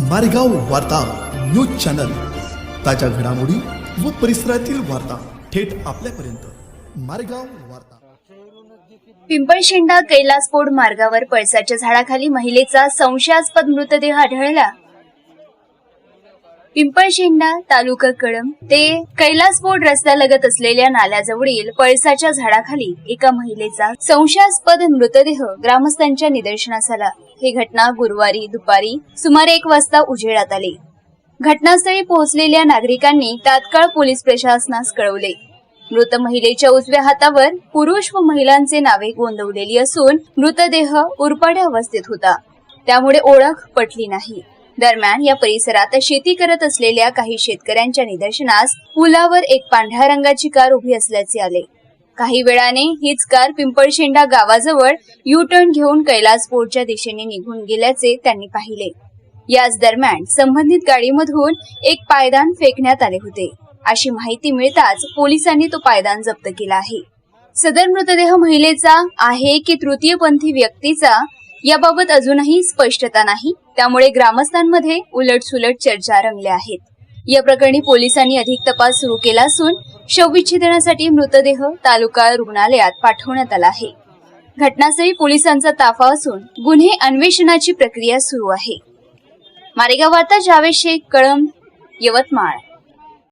मारेगाव वार्ता news channel. ताज्या घडामोडी व परिसरातील वार्ता थेट आपल्यापर्यंत. मारेगाव वार्ता. पिंपळशेंडा कैलासपोड मार्गावर पळसाच्या झाडाखाली महिलेचा संशयास्पद मृतदेह आढळला. पिंपळशेंडा तालुका कळम ते कैलासपोड रस्त्यालगत असलेल्या नाल्याजवळील पळसाच्या झाडाखाली एका महिलेचा संशयास्पद मृतदेह ग्रामस्थांच्या निदर्शनास आला. ही घटना गुरुवारी दुपारी सुमारे एक वाजता उजेडात आली. घटनास्थळी पोहोचलेल्या नागरिकांनी तात्काळ पोलीस प्रशासनास कळवले. मृत महिलेच्या उजव्या हातावर पुरुष व महिलांचे नावे गोंदवलेली असून मृतदेह उरपाड्या अवस्थेत होता. त्यामुळे ओळख पटली नाही. दरम्यान या परिसरात शेती करत असलेल्या काही शेतकऱ्यांच्या निदर्शनास पुलावर एक पांढऱ्या रंगाची कार उभी असल्याचे आले. काही वेळाने हीच कार पिंपळशेंडा गावाजवळ यू टर्न घेऊन कैलासपूरच्या दिशेने निघून गेल्याचे त्यांनी पाहिले. याच दरम्यान संबंधित गाडीमधून एक पायदान फेकण्यात आले होते. अशी माहिती मिळताच पोलिसांनी तो पायदान जप्त केला आहे. सदर मृतदेह महिलेचा आहे की तृतीयपंथी व्यक्तीचा याबाबत अजूनही स्पष्टता नाही. त्यामुळे ग्रामस्थांमध्ये उलटसुलट चर्चा रंगल्या आहेत. या प्रकरणी पोलिसांनी अधिक तपास सुरू केला असून शवविच्छेदनासाठी मृतदेह तालुका रुग्णालयात पाठवण्यात आला आहे. घटनास्थळी पोलिसांचा ताफा असून गुन्हे अन्वेषणाची प्रक्रिया सुरू आहे. मारेगाव वार्ता जावेद शेख कळम यवतमाळ.